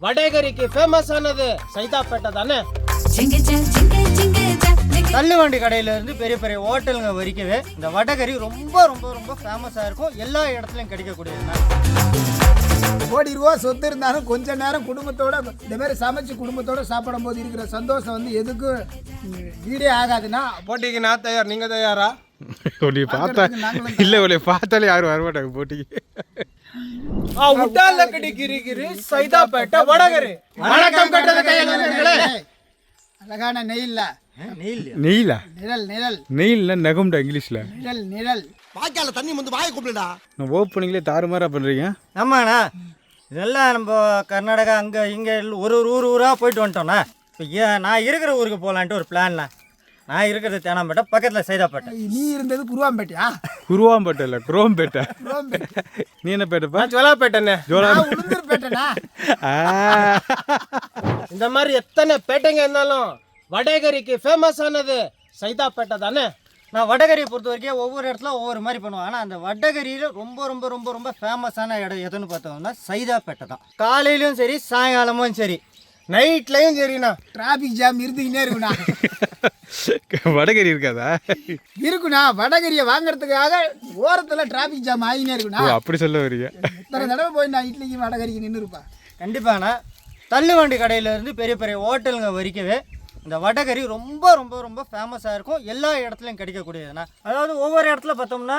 வடகரிக்கு famous ஆனது சைதாப்பேட்டை தானே? ஜிங்கஜா ஜிங்க ஜிங்கஜா ஜிங்க தள்ளுவண்டி கடையில இருந்து பெரிய பெரிய ஹோட்டலுங்க வரைக்கவே இந்த வடகறி ரொம்ப ரொம்ப ரொம்ப ஃபேமஸாக இருக்கும். எல்லா இடத்துலையும் கிடைக்கக்கூடியதுண்ணா கோடி ரூபா சொத்து இருந்தாலும் கொஞ்ச நேரம் குடும்பத்தோட இந்த மாதிரி சமைச்சு குடும்பத்தோட சாப்பிடும் போது இருக்கிற சந்தோஷம் வந்து எதுக்கும் ஈடே ஆகாதுன்னா போட்டிக்கு நான் தயார் நீங்க தயாரா? உன்னை பார்த்தா இல்லை உன்னை பார்த்தாலே யாரும் வரமாட்டாங்க போட்டிக்கு. கிரி கிரி சைதாப்பேட்டை வடகரி. வணக்கம் கட்டது கையாளர்களே அழகான நெய்ல நெயில் நெய்லா? நிழல் நிழல். நெய்ல்னா நகம்டா இங்கிலீஷில்? நிழல் நிழல். வாய்க்கால தண்ணி வந்து வாயை கூப்பிடுடா. நான் ஓப்பனிங்லேயே தாறுமாறாக பண்ணுறீங்க ஆமாண்ணா. இதெல்லாம் நம்ம கர்நாடகா அங்கே இங்கே ஒரு ஒரு ஊர் ஊராக போயிட்டு வந்துட்டோண்ணா இப்போ ஏன் நான் இருக்கிற ஊருக்கு போகலான்ட்டு ஒரு பிளான்ண்ணா நான் இருக்கிறது தேனாம்பேட்டை பக்கத்தில் சைதாப்பேட்டை. நீ இருந்தது குருவாம்பேட்டியா? குருவாம்பேட்டை இல்லை குரோம்பேட்டை. குருவாம்பேட்டை. நீ என்ன பேட்டப்பா? ஜோலாப்பேட்டைண்ணே ஆ. இந்த மாதிரி எத்தனை பேட்டைங்க இருந்தாலும் வடகரிக்கு ஃபேமஸ் ஆனது சைதாப்பேட்டை தானே? நான் வடகரியை பொறுத்த வரைக்கும் ஒவ்வொரு இடத்துல ஒவ்வொரு மாதிரி பண்ணுவோம் ஆனால் அந்த வடகரியில் ரொம்ப ரொம்ப ரொம்ப ரொம்ப ஃபேமஸான இடம் எதுன்னு பார்த்தோம்னா சைதாப்பேட்டை தான். காலையிலும் சரி சாயங்காலமும் சரி. நைட்லயும் சரிண்ணா. டிராபிக் ஜாம் இருந்துக்கினே இருக்குண்ணா. வடகரி இருக்காதா? இருக்குண்ணா வடகரியை வாங்குறதுக்காக ஓரத்துல டிராபிக் ஜாம் ஆகினே இருக்குண்ணா. அப்படி சொல்ல வரீங்க. இத்தனை தடவை போய் நான் இட்லிக்கு வடகரிக்கு நின்று இருப்பேன் கண்டிப்பாண்ணா தள்ளுவண்டி கடையில இருந்து பெரிய பெரிய ஹோட்டலுங்க வரைக்கவே இந்த வடகரி ரொம்ப ரொம்ப ரொம்ப ஃபேமஸாக இருக்கும். எல்லா இடத்துலையும் கிடைக்கக்கூடியதுண்ணா. அதாவது ஒவ்வொரு இடத்துல பார்த்தோம்னா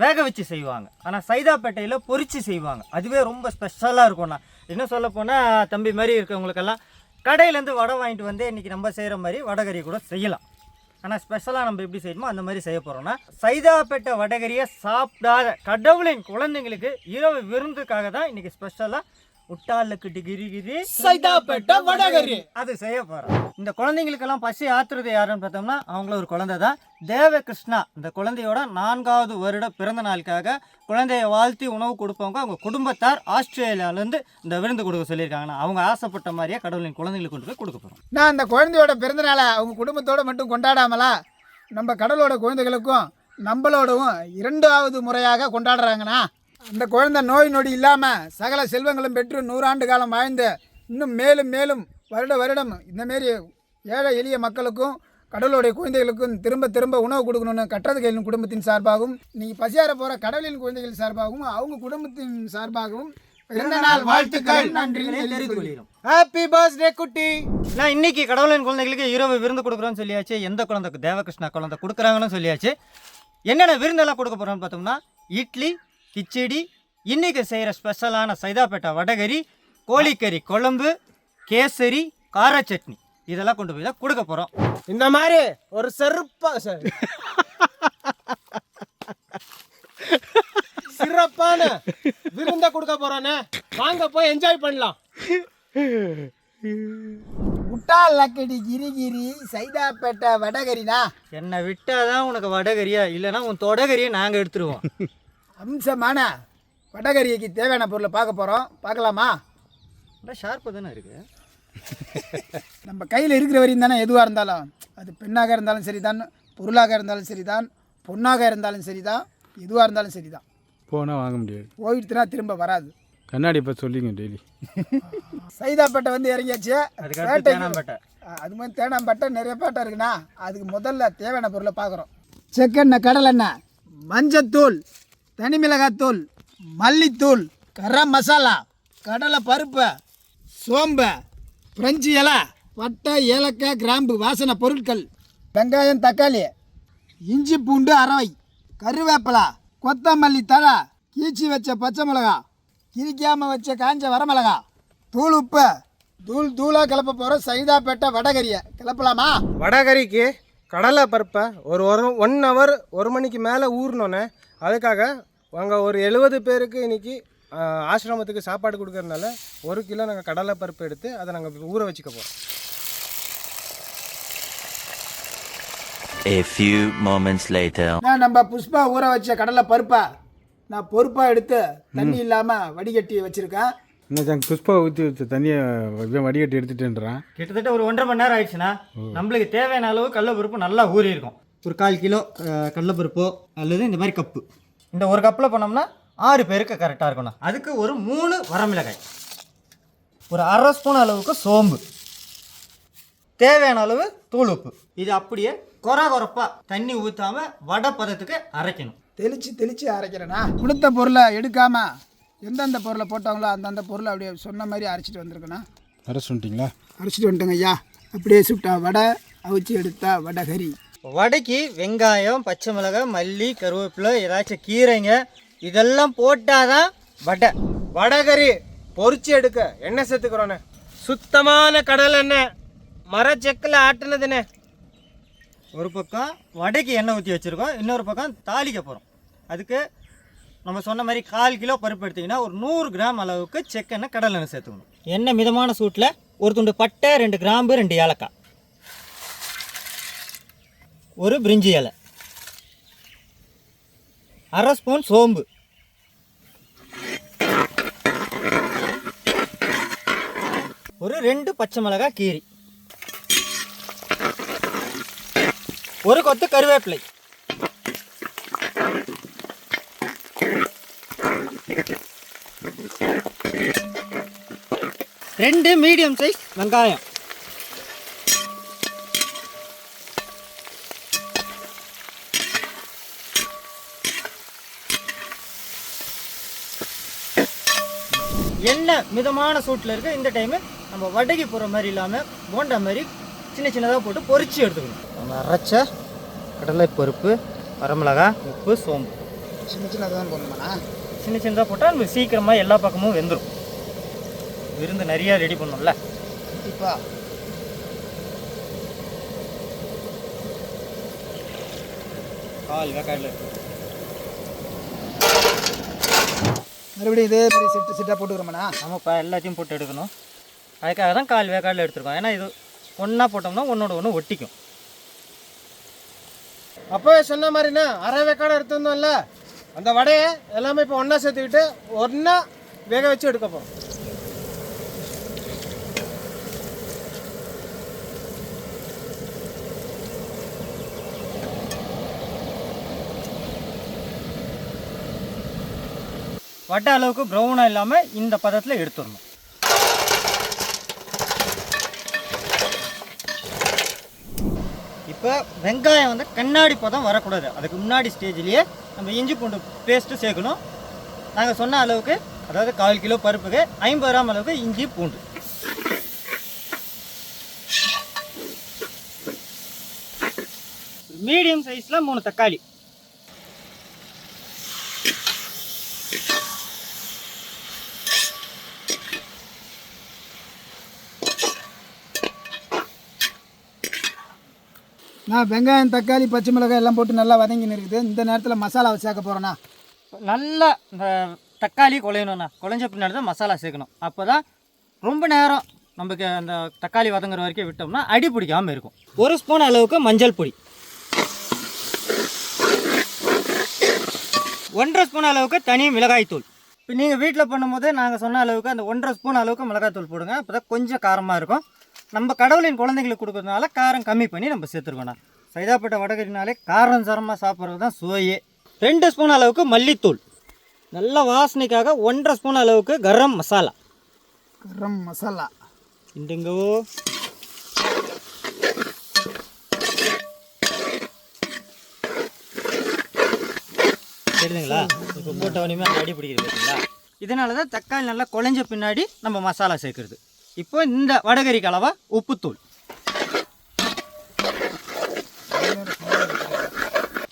வேக வச்சு செய்வாங்க. ஆனால் சைதாப்பேட்டையில் பொரிச்சு செய்வாங்க. அதுவே ரொம்ப ஸ்பெஷலாக இருக்கும்ண்ணா. இன்னும் சொல்ல போனால் தம்பி மாதிரி இருக்கவங்களுக்கெல்லாம் கடையிலேருந்து வடை வாங்கிட்டு வந்து இன்றைக்கி நம்ம செய்கிற மாதிரி வடகறி கூட செய்யலாம். ஆனால் ஸ்பெஷலாக நம்ம எப்படி செய்யணுமோ அந்த மாதிரி செய்ய போகிறோம்னா சைதாப்பேட்டை வடகரியை சாப்பிடாத கடவுளின் குழந்தைங்களுக்கு இரவு விருந்துக்காக தான் இன்றைக்கி ஸ்பெஷலாக உட்டாலுக்கு டிகிரி கிரி சைதாப்பேட்டை வடகரி. அது செய்ய போகிறோம் இந்த குழந்தைங்களுக்கெல்லாம் பசி ஆத்துறது யாருன்னு பார்த்தோம்னா அவங்கள ஒரு குழந்தை தான். தேவகிருஷ்ணா இந்த குழந்தையோட நான்காவது வருட பிறந்த நாளுக்காக குழந்தைய வாழ்த்தி உணவு கொடுப்பவங்க அவங்க குடும்பத்தார் ஆஸ்திரேலியாவிலேருந்து இந்த விருந்து கொடுக்க சொல்லியிருக்காங்கன்னா அவங்க ஆசைப்பட்ட மாதிரியே கடவுளின் குழந்தைங்களுக்கு கொண்டு போய் கொடுக்க போகிறோம் நான் அந்த குழந்தையோட பிறந்தநாளை அவங்க குடும்பத்தோட மட்டும் கொண்டாடாமலா? நம்ம கடலோட குழந்தைகளுக்கும் நம்மளோடவும் இரண்டாவது முறையாக கொண்டாடுறாங்கண்ணா. அந்த குழந்தை நோய் நொடி இல்லாமல் சகல செல்வங்களும் பெற்று நூறாண்டு காலம் வாழ்ந்து இன்னும் மேலும் மேலும் வருட வருடம் இந்தமாரி ஏழை எளிய மக்களுக்கும் கடவுளுடைய குழந்தைகளுக்கும் திரும்ப திரும்ப உணவு கொடுக்கணும்னு கட்டுறது கையின் குடும்பத்தின் சார்பாகவும் நீங்கள் பசியார போகிற கடவுளின் குழந்தைகள் சார்பாகவும் அவங்க குடும்பத்தின் சார்பாகவும் பிறந்த நாள் வாழ்த்துக்கள். நன்றி தெரிவித்துக் ஹாப்பி பர்த்டே குட்டி. நான் இன்னைக்கு கடவுளின் குழந்தைகளுக்கு இரவு விருந்து கொடுக்குறோன்னு சொல்லியாச்சு எந்த குழந்தை தேவகிருஷ்ணா குழந்தை கொடுக்குறாங்கன்னு சொல்லியாச்சு. என்னென்ன விருந்தெல்லாம் கொடுக்க போகிறோம்னு பார்த்தோம்னா இட்லி கிச்சடி இன்னைக்கு செய்கிற ஸ்பெஷலான சைதாப்பேட்டை வடகரி கோழிக்கறி குழம்பு கேசரி கார சட்னி. இதெல்லாம் கொண்டு போய் தான் கொடுக்க போகிறோம் இந்த மாதிரி ஒரு செருப்பா சரி. சிறப்பான விருந்த கொடுக்க போறானே. வாங்க போய் என்ஜாய் பண்ணலாம். முட்டா லக்கடி கிரிகிரி சைதாப்பேட்டை வடகரினா என்னை விட்டால் தான் உனக்கு வடகரியா? இல்லைன்னா உன் தொடகரியை நாங்கள் எடுத்துருவோம். அம்சமான வடகரிக்கு தேவையான பொருளை பார்க்க போகிறோம் பார்க்கலாமா? ஷார்ப்பாக தானே இருக்குது நம்ம கையில் இருக்கிற வரையும் தானே எதுவாக இருந்தாலும் அது பெண்ணாக இருந்தாலும் சரிதான் பொருளாக இருந்தாலும் சரிதான் பொண்ணாக இருந்தாலும் சரிதான் எதுவாக இருந்தாலும் சரிதான். போனால் வாங்க முடியாது. போயிடுத்துனா திரும்ப வராது. கண்ணாடி இப்போ சொல்லிங்க டெய்லி. சைதாப்பேட்டை வந்து இறங்கியாச்சு. தேனாம்பேட்டை. அது மாதிரி தேனாம்பேட்டை நிறைய பேட்டை இருக்குண்ணா. அதுக்கு முதல்ல தேவையான பொருளை பார்க்குறோம். செக்கெண்ணெய் கடலெண்ணெய் மஞ்சத்தூள். தனி மிளகாத்தூள் மல்லித்தூள் கரம் மசாலா கடலை பருப்பு சோம்பு பிரெஞ்சு இலை பட்டை ஏலக்காய் கிராம்பு வாசனை பொருட்கள் வெங்காயம் தக்காளி இஞ்சி பூண்டு அரவை கருவேப்பிலை கொத்தமல்லி தழை கீச்சி வச்ச பச்சை மிளகா கிரிக்காமல் வச்ச காஞ்ச வரமிளகா தூள் உப்பு தூள் தூளாக கிளப்ப போகிற சைதாப்பேட்டை வடகரியை. கிளப்பலாமா? வடகரிக்கு கடலை பருப்பை ஒரு ஒரு ஒன் ஹவர் ஒரு மணிக்கு மேலே ஊறினோன்னே அதுக்காக அங்கே ஒரு எழுபது பேருக்கு இன்னைக்கு ஆஹ், ஆசிரமத்துக்கு சாப்பாடு கொடுக்கறதுனால ஒரு கிலோ நாங்கள் கடலை பருப்பு எடுத்து அதை நாங்கள் ஊற வச்சுக்க போகிறோம் A few moments later. நான் நம்ம புஷ்பா ஊற வச்ச கடலை பருப்பை நான் பொறுப்பாக எடுத்து தண்ணி இல்லாமல் வடிகட்டி வச்சுருக்கேன். இன்னும் புஷ்பா ஊற்றி வச்ச தண்ணியை வடிகட்டி எடுத்துட்டேன்றான். கிட்டத்தட்ட ஒரு ஒன்றரை மணி நேரம் ஆயிடுச்சுன்னா நம்மளுக்கு தேவையான அளவு கடலப்பருப்பு நல்லா ஊறி இருக்கும் ஒரு கால் கிலோ கடலப்பருப்போ அல்லது இந்த மாதிரி கப்பு. இந்த ஒரு கப்பில் பண்ணோம்னா ஆறு பேருக்கு கரெக்டாக இருக்கும்ண்ணா அதுக்கு ஒரு மூணு வரமிளகாய். ஒரு அரை ஸ்பூன் அளவுக்கு சோம்பு. தேவையான அளவு தூள் உப்பு. இது அப்படியே கொர கொரப்பாக தண்ணி ஊற்றாமல் வடை பதத்துக்கு அரைக்கணும். தெளித்து தெளித்து அரைக்கிறேண்ணா கொடுத்த பொருளை எடுக்காம எந்தெந்த பொருளை போட்டாங்களோ அந்தந்த பொருளை அப்படியே சொன்ன மாதிரி அரைச்சிட்டு வந்திருக்கேண்ணா வர சொல்லிட்டீங்களா அரைச்சிட்டு வந்துட்டேங்க ஐயா. அப்படியே சுட்டா வடை அவிச்சு எடுத்தா வடை கறி வடைக்கு வெங்காயம் பச்சை மிளகாய் மல்லி கருவேப்பிலை ஏதாச்சும் கீரைங்க. இதெல்லாம் போட்டால் தான் வடை. வடகறி பொறிச்சு எடுக்க. எண்ணெய் சேர்த்துக்கிறோண்ணே. சுத்தமான கடல் எண்ணெய் மரச்செக்கில் ஆட்டினதுண்ணே. ஒரு பக்கம் வடைக்கு எண்ணெய் ஊற்றி வச்சுருக்கோம். இன்னொரு பக்கம் தாளிக்க போகிறோம் அதுக்கு நம்ம சொன்ன மாதிரி கால் கிலோ பருப்பு எடுத்திங்கன்னா ஒரு நூறு கிராம் அளவுக்கு செக்கெண்ணெய் கடல் எண்ணெய் சேர்த்துக்கணும். எண்ணெய் மிதமான சூட்டில் ஒரு துண்டு பட்டை ரெண்டு கிராம்பு ரெண்டு ஏலக்காய். ஒரு பிரிஞ்சி இலை. அரை ஸ்பூன் சோம்பு. ஒரு ரெண்டு பச்சை மிளகாய் கீரி. ஒரு கொத்து கருவேப்பிலை. ரெண்டு மீடியம் சைஸ் வெங்காயம் எண்ணெய் மிதமான சூட்டில் இருக்க இந்த டைமு நம்ம வடகி போகிற மாதிரி இல்லாமல் போண்டா மாதிரி சின்ன சின்னதாக போட்டு பொரிச்சு எடுத்துக்கணும். நம்ம அரைச்ச கடலை பருப்பு வரமிளகா உப்பு சோம்பு. சின்ன சின்னதாக தான் போடணுமாண்ணா? சின்ன சின்னதாக போட்டால் நம்ம சீக்கிரமாக எல்லா பக்கமும் வெந்துடும் விருந்து நிறையா ரெடி பண்ணோம்ல. கண்டிப்பாக கால் வேக்காடில் இருக்கு. மறுபடியும் இதே மாதிரி செட்டு செட்டாக போட்டுக்கிறோமாண்ணா? ஆமாப்பா எல்லாத்தையும் போட்டு எடுக்கணும். அதுக்காக தான் கால் வேக்காடில் எடுத்துருக்கோம். ஏன்னா இது ஒன்றா போட்டோம்னா ஒன்றோட ஒன்று ஒட்டிக்கும். அப்போவே சொன்ன மாதிரிண்ணா அரை வேக்காடு எடுத்திருந்தோம்ல அந்த வடையை எல்லாமே இப்போ ஒன்றா சேர்த்துக்கிட்டு ஒன்றா வேக வச்சு எடுக்க போகிறோம் வட்ட அளவுக்கு ப்ரௌனாக இல்லாமல் இந்த பதத்தில் எடுத்துடணும். இப்போ வெங்காயம் வந்து கண்ணாடி பதம் வரக்கூடாது. அதுக்கு முன்னாடி ஸ்டேஜ்லேயே நம்ம இஞ்சி பூண்டு பேஸ்ட்டு சேர்க்கணும். நாங்கள் சொன்ன அளவுக்கு அதாவது கால் கிலோ பருப்புக்கு ஐம்பது கிராம் அளவுக்கு இஞ்சி பூண்டு. மீடியம் சைஸில் மூணு தக்காளி. நான் வெங்காயம் தக்காளி பச்சை மிளகாய் எல்லாம் போட்டு நல்லா வதங்கின்னு இருக்குது. இந்த நேரத்தில் மசாலாவை சேர்க்க போகிறேண்ணா நல்லா இந்த தக்காளி குழையணும்ண்ணா குழஞ்ச பின்னாடி தான் மசாலா சேர்க்கணும். அப்போ தான் ரொம்ப நேரம் நமக்கு அந்த தக்காளி வதங்குற வரைக்கும் விட்டோம்னா அடி பிடிக்காமல் இருக்கும். ஒரு ஸ்பூன் அளவுக்கு மஞ்சள் பொடி. ஒன்றரை ஸ்பூன் அளவுக்கு தனி மிளகாய்த்தூள் இப்போ நீங்கள் வீட்டில் பண்ணும்போது நாங்கள் சொன்ன அளவுக்கு அந்த ஒன்றரை ஸ்பூன் அளவுக்கு மிளகாய்த்தூள் போடுங்க. அப்போ தான் கொஞ்சம் காரமாக இருக்கும். நம்ம கடவுளின் குழந்தைங்களுக்கு கொடுக்கறதுனால காரம் கம்மி பண்ணி நம்ம சேர்த்துருக்கோண்ணா சைதாப்பேட்டை வடகரினாலே காரம் சாரமாக சாப்பிட்றது தான் சுவையே. ரெண்டு ஸ்பூன் அளவுக்கு மல்லித்தூள். நல்ல வாசனைக்காக ஒன்றரை ஸ்பூன் அளவுக்கு கரம் மசாலா. கரம் மசாலா. இண்டுங்கோ தெரியுதுங்களா? இப்போ போட்ட உடனே அடி பிடிக்கிறது பார்த்தீங்களா இதனால தான் தக்காளி நல்லா குழஞ்ச பின்னாடி நம்ம மசாலா சேர்க்குறது. இப்போ இந்த வடகரி கலவா உப்புத்தூள்.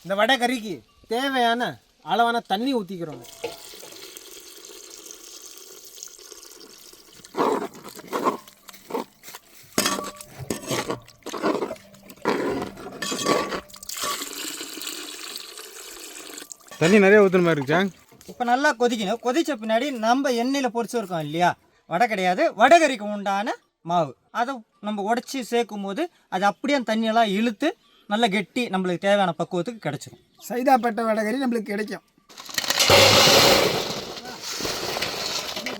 இந்த வடை கறிக்கு தேவையான அளவான தண்ணி ஊற்றிக்கிறோங்க தண்ணி நிறைய ஊற்றுற மாதிரி இருக்காங்க இப்போ நல்லா கொதிக்கணும். கொதிச்ச பின்னாடி நம்ம எண்ணெயில் பொரிச்சு இருக்கோம் இல்லையா? வடை கிடையாது. வடகரிக்கு உண்டான மாவு. அதை நம்ம உடச்சி சேர்க்கும் போது அது அப்படியே தண்ணியெல்லாம் இழுத்து நல்லா கெட்டி நம்மளுக்கு தேவையான பக்குவத்துக்கு கிடச்சிரும். சைதாப்பேட்டை வடகறி நம்மளுக்கு கிடைக்கும்.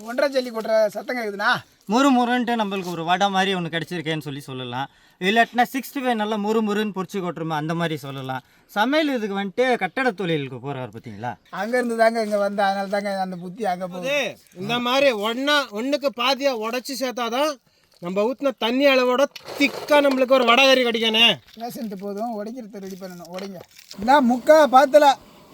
ஒன்றரை ஜல்லி கொட்டுற சத்தம் கேட்குதுண்ணா முறு முருன்ட்டு நம்மளுக்கு ஒரு வடை மாதிரி ஒன்று கிடச்சிருக்கேன்னு சொல்லி சொல்லலாம். இல்லாட்டினா சிக்ஸ்டி ஃபைவ் நல்லா முறு முருன்னு பொரிச்சு கொட்டுருமே அந்த மாதிரி சொல்லலாம். சமையல் இதுக்கு வந்துட்டு கட்டட தொழிலுக்கு போகிறார் பார்த்தீங்களா? அங்கேருந்து தாங்க இங்கே வந்து அதனால தாங்க அந்த புத்தி அங்கே போகுது. இந்த மாதிரி ஒன்றா ஒன்றுக்கு பாதியாக உடச்சி சேர்த்தாதான் நம்ம ஊற்றின தண்ணி அளவோட திக்காக நம்மளுக்கு ஒரு வடகறி கிடைக்கணே பேசண்ட்டு போதும்? உடைக்கிறத ரெடி பண்ணணும். உடைங்க. இந்த முக்கா பாத்தில்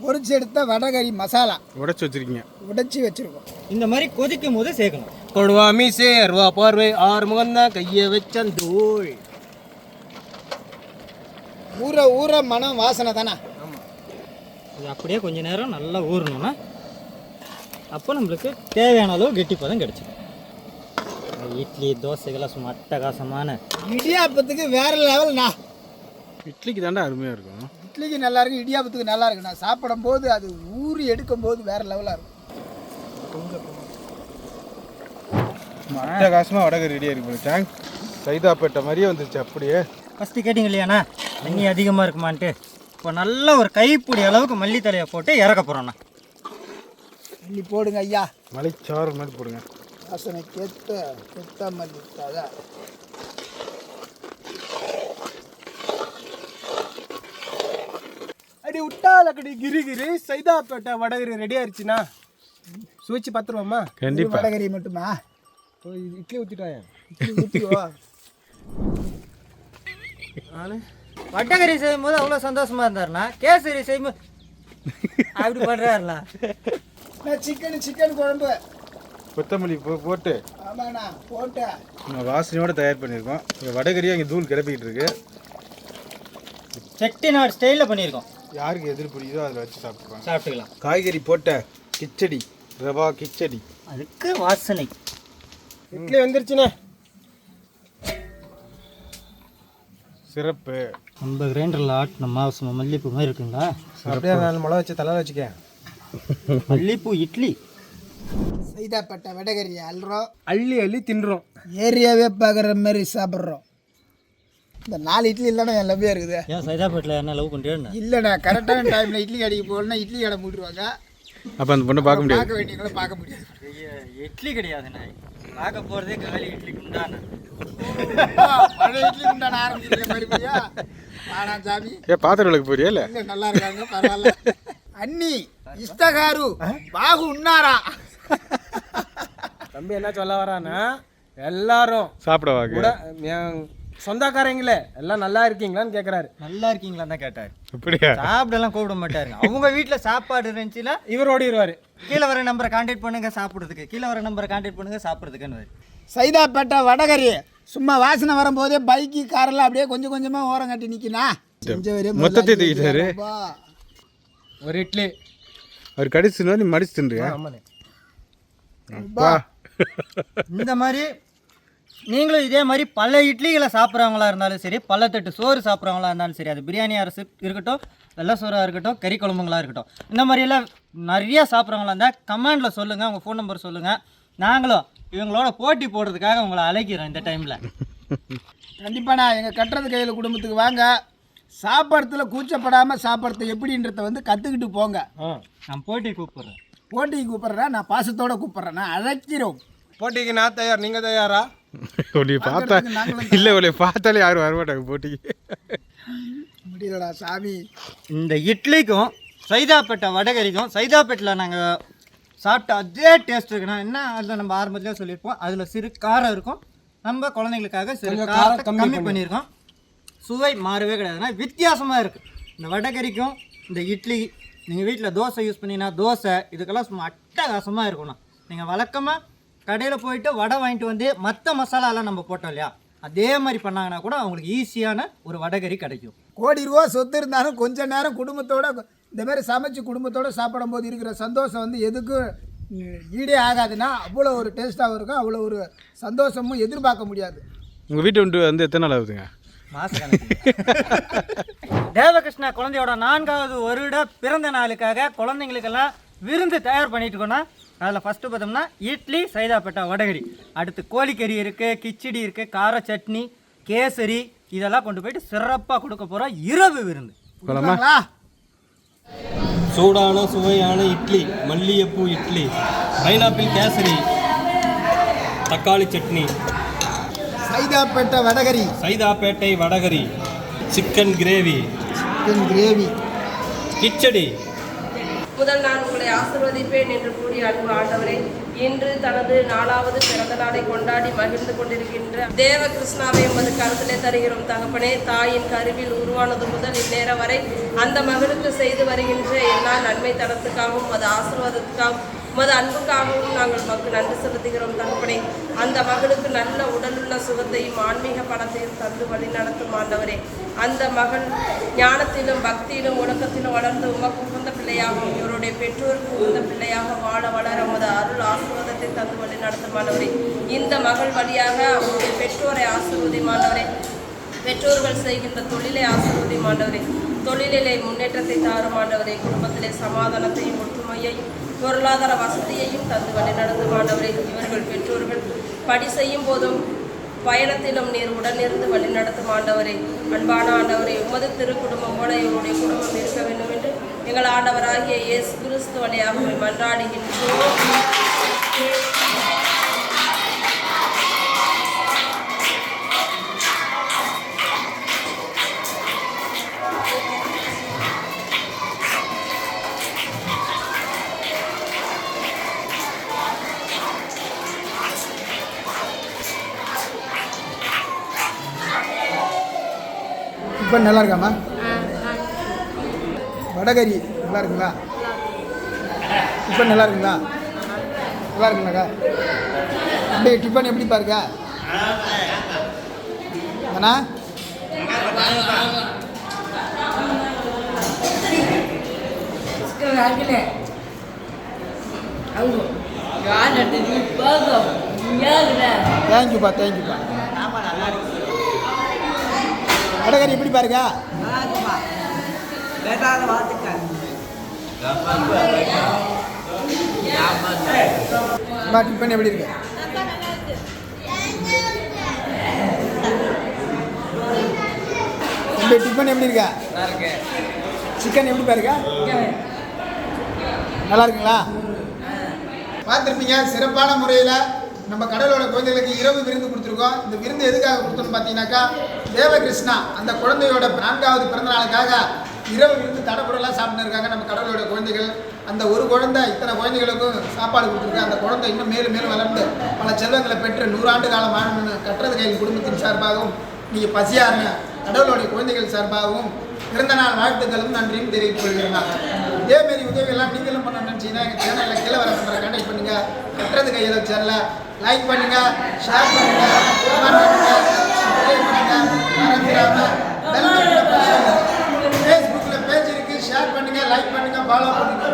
பொரிச்சு எடுத்த வடகறி மசாலா. உடச்சி வச்சிருக்கீங்க. உடைச்சி வச்சுருக்கோம். இந்த மாதிரி கொதிக்கும் போது சேர்க்கணும். கொடுவா மீசே அருவா பார்வை ஆறு முகந்தான் கையை வச்சன் தூள். ஊற ஊற மனம் வாசனை தானே? இது அப்படியே கொஞ்ச நேரம் நல்லா ஊறணும்னா அப்போ நம்மளுக்கு தேவையான அளவு கெட்டிப்பதம் கிடச்சிடும். இட்லி தோசைகள்லாம் சும்மா அட்டகாசமான இடியாப்பத்துக்கு வேற லெவல்ண்ணா இட்லிக்கு தாண்டா அருமையாக இருக்கும். இட்லிக்கு நல்லா இருக்கு இடியாப்பத்துக்கு நல்லா இருக்குண்ணா சாப்பிடும் போது அது ஊறி எடுக்கும் போது வேற லெவலாக இருக்கும். அட்டகாசமாக வடகரி ரெடியாக இருக்கு டேங்க் சைதாப்பேட்டை மாதிரியே வந்துருச்சு அப்படியே. ஃபஸ்ட்டு கேட்டிங்க இல்லையாண்ணா? தண்ணி அதிகமாக இருக்குமான்ட்டு. இப்போ நல்ல ஒரு கைப்பிடி அளவுக்கு மல்லித்தலையை போட்டு இறக்க போகிறோண்ணா மல்லி போடுங்க ஐயா. மலைச்சாறு மாதிரி போடுங்க. வாசனை கேத்த கொத்தமல்லி தழை. அடி விட்டாலக்கடி கிரி கிரி. சைதாப்பேட்டை வடகரி ரெடி ஆயிடுச்சுண்ணா சூழ்ச்சி பத்துருவோம்மா கண்டிப்பாக வடகறி மட்டுமா? போய் இட்லி ஊற்றிட்டாயன் இட்லி ஊற்றிவா வட்டக்கறி செய்யும்போது அவ்வளோ சந்தோஷமா இருந்தாருண்ணா. கேசரி செய்யும்போது அப்படி பண்ணுறாருண்ணா சிக்கன் சிக்கன் குழம்பு. கொத்தமல்லி போ போட்டு. ஆமாண்ணா நம்ம வாசனையோடு தயார் பண்ணியிருக்கோம். இங்கே வடகரியாக இங்கே தூள் கிளப்பிக்கிட்டு இருக்கு. செட்டிநாடு ஸ்டைலில் பண்ணியிருக்கோம். யாருக்கு எதிர் பிடிக்குதோ அதில் வச்சு சாப்பிடுவாங்க சாப்பிட்டுக்கலாம். காய்கறி போட்ட கிச்சடி ரவா கிச்சடி. அதுக்கு வாசனை. இட்லி வந்துருச்சுண்ணே. சிறப்பு. நம்ம கிரைண்டரில் ஆட்டின மாவு சும்மா மல்லிப்பூ மாதிரி இருக்குங்களா? அப்படியே நான் மிளகா வச்சு தலை வச்சுக்க. மல்லிப்பூ இட்லி. சைதாப்பேட்டை வடகறி அல்றோம். அள்ளி அள்ளி தின்றோம். ஏரியாவே பார்க்குற மாதிரி சாப்பிட்றோம். இந்த நாலு இட்லி இல்லைன்னா என் லவ்வே இருக்குது. ஏன் சைதாப்பேட்டில் என்ன லவ் பண்ணுறேன்னு இல்லைண்ணா கரெக்டான டைமில் இட்லி கடைக்கு போகலன்னா இட்லி கடை மூடிடுவாங்க. அப்போ அந்த பொண்ணை பார்க்க முடியாது. பார்க்க வேண்டியவங்களும் பார்க்க முடியாது. இட்லி கிடையாதுண்ணா. பார்க்க போகிறதே காலி இட்லி குண்டாண்ணா. பழைய இட்லி உண்டான ஆரம்பிச்சிருக்க மறுபடியா ஆனா சாமி. ஏ பாத்திரம் விளக்கு போறியா இல்லை? நல்லா இருக்காங்க பரவாயில்ல. அண்ணி இஸ்தகாரு பாகு உண்ணாரா? தம்பி என்ன சொல்ல வரான்னா எல்லாரும் சாப்பிட வாங்க சொந்தக்காரங்களே எல்லாம் நல்லா இருக்கீங்களான்னு கேட்குறாரு நல்லா இருக்கீங்களான்னு தான் கேட்டார். அப்படியா? சாப்பிடலாம் கூப்பிட மாட்டாருங்க. அவங்க வீட்டில் சாப்பாடு இருந்துச்சுன்னா இவர் ஓடிடுவார். கீழே வர நம்பரை கான்டாக்ட் பண்ணுங்க சாப்பிட்றதுக்கு. கீழே வர நம்பரை கான்டாக்ட் பண்ணுங்க சாப்பிட்றதுக்குன்னு சைதாப்பேட்டை வடகரி. சும்மா வாசனை வரும்போதே பைக்கு காரெல்லாம் அப்படியே கொஞ்சம் கொஞ்சமாக ஓரம் கட்டி நிற்கினா மொத்தத்தை தூக்கிட்டாரு. ஒரு இட்லி. அவர் கடிச்சுனா நீ மடிச்சு தின்றியா இந்த மாதிரி நீங்களும் இதே மாதிரி பல இட்லிகளை சாப்பிட்றவங்களா இருந்தாலும் சரி பல தட்டு சோறு சாப்பிட்றவங்களா இருந்தாலும் சரி அது பிரியாணியாக அரசு இருக்கட்டும் வெள்ளை சோறாக இருக்கட்டும் கறி குழம்புங்களா இருக்கட்டும் இந்த மாதிரியெல்லாம் நிறைய சாப்பிட்றவங்களா இருந்தால் கமெண்டில் சொல்லுங்கள் உங்கள் ஃபோன் நம்பர் சொல்லுங்கள் நாங்களும் இவங்களோட போட்டி போடுறதுக்காக உங்களை அழைக்கிறோம் இந்த டைமில் கண்டிப்பாண்ணா எங்கள் கட்டுறது கையில் குடும்பத்துக்கு வாங்க. சாப்பாடுறதுல கூச்சப்படாமல் சாப்பிட்றது எப்படின்றத வந்து கற்றுக்கிட்டு போங்க. நான் போட்டி கூப்பிட்றேன். போட்டிக்கு கூப்பிட்றேன் நான் பாசத்தோட கூப்பிட்றேன் நான் அழைக்கிறோம். போட்டிக்கு நான் தயார் நீங்கள் தயாரா? உன்னை பார்த்தா இல்லை உன்னை பார்த்தாலே யாரும் வரமாட்டாங்க போட்டிக்கு. முடியலடா சாமி. இந்த இட்லிக்கும் சைதாப்பேட்டை வடகரிக்கும் சைதாப்பேட்டில் நாங்கள் சாப்பிட்ட அதே டேஸ்ட் இருக்குண்ணா என்ன அதில் நம்ம ஆரம்பத்திலே சொல்லியிருப்போம் அதில் சிறு காரம் இருக்கும். நம்ம குழந்தைங்களுக்காக சிறு காரத்தை காரம் கம்மி பண்ணியிருக்கோம். சுவை மாறவே கிடையாதுன்னா வித்தியாசமாக இருக்குது இந்த வடகரிக்கும் இந்த இட்லி நீங்கள் வீட்டில் தோசை யூஸ் பண்ணினா தோசை இதுக்கெல்லாம் சும்மா அட்டகாசமாக இருக்கும்ண்ணா. நீங்கள் வழக்கமாக கடையில் போயிட்டு வடை வாங்கிட்டு வந்து மற்ற மசாலாலாம் நம்ம போட்டோம் இல்லையா? அதே மாதிரி பண்ணாங்கன்னா கூட அவங்களுக்கு ஈஸியான ஒரு வடகரி கிடைக்கும். கோடி ரூபா சொத்து இருந்தாலும் கொஞ்ச நேரம் குடும்பத்தோட இந்த மாதிரி சமைச்சு குடும்பத்தோட சாப்பிடும்போது இருக்கிற சந்தோஷம் வந்து எதுக்கும் ஈடே ஆகாதுன்னா அவ்வளோ ஒரு டேஸ்ட்டாகவும் இருக்கும் அவ்வளோ ஒரு சந்தோஷமும் எதிர்பார்க்க முடியாது. உங்கள் வீட்டு வந்து வந்து எத்தனை நாள் ஆகுதுங்க? தேவகிருஷ்ணா குழந்தையோட நான்காவது வருட பிறந்த நாளுக்காக குழந்தைங்களுக்கெல்லாம் விருந்து தயார் பண்ணிட்டு இருக்கோம்னா அதில் ஃபஸ்ட்டு பார்த்தோம்னா இட்லி சைதாப்பேட்டா வடகரி. அடுத்து கோழிக்கறி இருக்குது கிச்சடி இருக்குது கார சட்னி கேசரி இதெல்லாம் கொண்டு போயிட்டு சிறப்பாக கொடுக்க போகிறோம் இரவு விருந்து? சூடான சுவையான இட்லி மல்லிகைப்பூ இட்லி பைனாப்பிள் கேசரி தக்காளி chutney Saidapet vadacurry. Saidapet vadacurry chicken gravy chicken gravy khichdi. முதல் உங்களை ஆசிர்வதிப்பேன் என்று கூறிய அன்பு ஆண்டவரே இன்று தனது நாலாவது பிறந்த நாளை கொண்டாடி மகிழ்ந்து கொண்டிருக்கின்ற தேவ கிருஷ்ணாவை உமது கருத்திலே தருகிறோம் தகப்பனே. தாயின் கருவில் உருவானது முதல் இந்நேரம் வரை அந்த மகளுக்கு செய்து வருகின்ற எல்லா நன்மை தனத்துக்காகவும் அது ஆசீர்வாதத்துக்காகவும் உமது அன்புக்காகவும் நாங்கள் மக்கு நன்றி செலுத்துகிறோம் தகப்பனே. அந்த மகளுக்கு நல்ல உடலுள்ள சுகத்தையும் ஆன்மீக பணத்தையும் தந்து வழி நடத்தும் ஆண்டவரே. அந்த மகள் ஞானத்திலும் பக்தியிலும் ஒழுக்கத்திலும் வளர்ந்து உமக்கு உகந்த பிள்ளையாகவும் இவருடைய பெற்றோருக்கு உகந்த பிள்ளையாக வாழ வளர உமது அருள் ஆசீர்வாதத்தை தந்து வழி நடத்தும் ஆண்டவரே. இந்த மகள் வழியாக அவருடைய பெற்றோரை ஆசீர்வதி ஆண்டவரே. பெற்றோர்கள் செய்கின்ற தொழிலை ஆசீர்வதிமாண்டவரே தொழிலிலே முன்னேற்றத்தை தாரும் ஆண்டவரே. குடும்பத்திலே சமாதானத்தையும் ஒற்றுமையையும் பொருளாதார வசதியையும் தந்து வழி நடத்தும் ஆண்டவரே இவர்கள் பெற்றோர்கள் படி செய்யும் போதும் பயணத்திலும் நீர் உடனிருந்து வழி நடத்தும் ஆண்டவரே. அன்பான ஆண்டவரே உமது திருக்குடும்பமோட இவருடைய குடும்பம் இருக்க வேண்டும் என்று எங்கள் ஆண்டவராகிய இயேசு கிறிஸ்து வழியாக மன்றாடுகின்றோம். டிஃபன் நல்லா இருக்காம்மா வடகரி நல்லா இருக்குங்களா டிஃபன் நல்லா இருக்குங்களா நல்லா இருக்குங்களாக்கா அப்படியே டிஃபன் எப்படி பாருக்கா அண்ணா? தேங்க்யூப்பா தேங்க்யூப்பா வடகரி எப்படி அம்மா டிஃபன் எப்படி இருக்கு? டிஃபன் எப்படி இருக்கா? சிக்கன் எப்படி பாருக்கா நல்லா இருக்குங்களா பார்த்துருப்பீங்க சிறப்பான முறையில் நம்ம கடலோட குழந்தைகளுக்கு இரவு விருந்து கொடுத்துருக்கோம். இந்த விருந்து எதுக்காக கொடுத்தோம்னு பார்த்தீங்கன்னாக்கா தேவகிருஷ்ணா அந்த குழந்தையோட நான்காவது பிறந்த நாளுக்காக இரவு இருந்து தடப்புடலாம் சாப்பிட்டு இருக்காங்க நம்ம கடவுளோட குழந்தைகள். அந்த ஒரு குழந்தை இத்தனை குழந்தைகளுக்கும் சாப்பாடு கொடுத்துருக்கு. அந்த குழந்தை இன்னும் மேலும் மேலும் வளர்ந்து பல செல்வங்களை பெற்று நூறாண்டு காலம் வாழணும்னு கட்டுறது கையில் குடும்பத்தின் சார்பாகவும் நீங்கள் பசியாருங்க கடவுளுடைய குழந்தைகள் சார்பாகவும் பிறந்த நாள் வாழ்த்துக்களும் நன்றியும் தெரிவித்துக் கொள்கிறேன். இதேமாரி உதவியெல்லாம் நீங்களும் பண்ண நினச்சிங்கன்னா எங்கள் சேனலில் கீழே வர நம்பரை கான்டாக்ட் பண்ணுங்கள் கட்டுறது கையில் சேனலை லைக் பண்ணுங்கள் ஷேர் பண்ணுங்க பண்ணுங்கள் மறந்துடாம பெல் பட்டனை press பண்ணுங்க. ஃபேஸ்புக்கில் பேஜ் இருக்கு ஷேர் பண்ணுங்க லைக் பண்ணுங்க ஃபாலோ பண்ணுங்க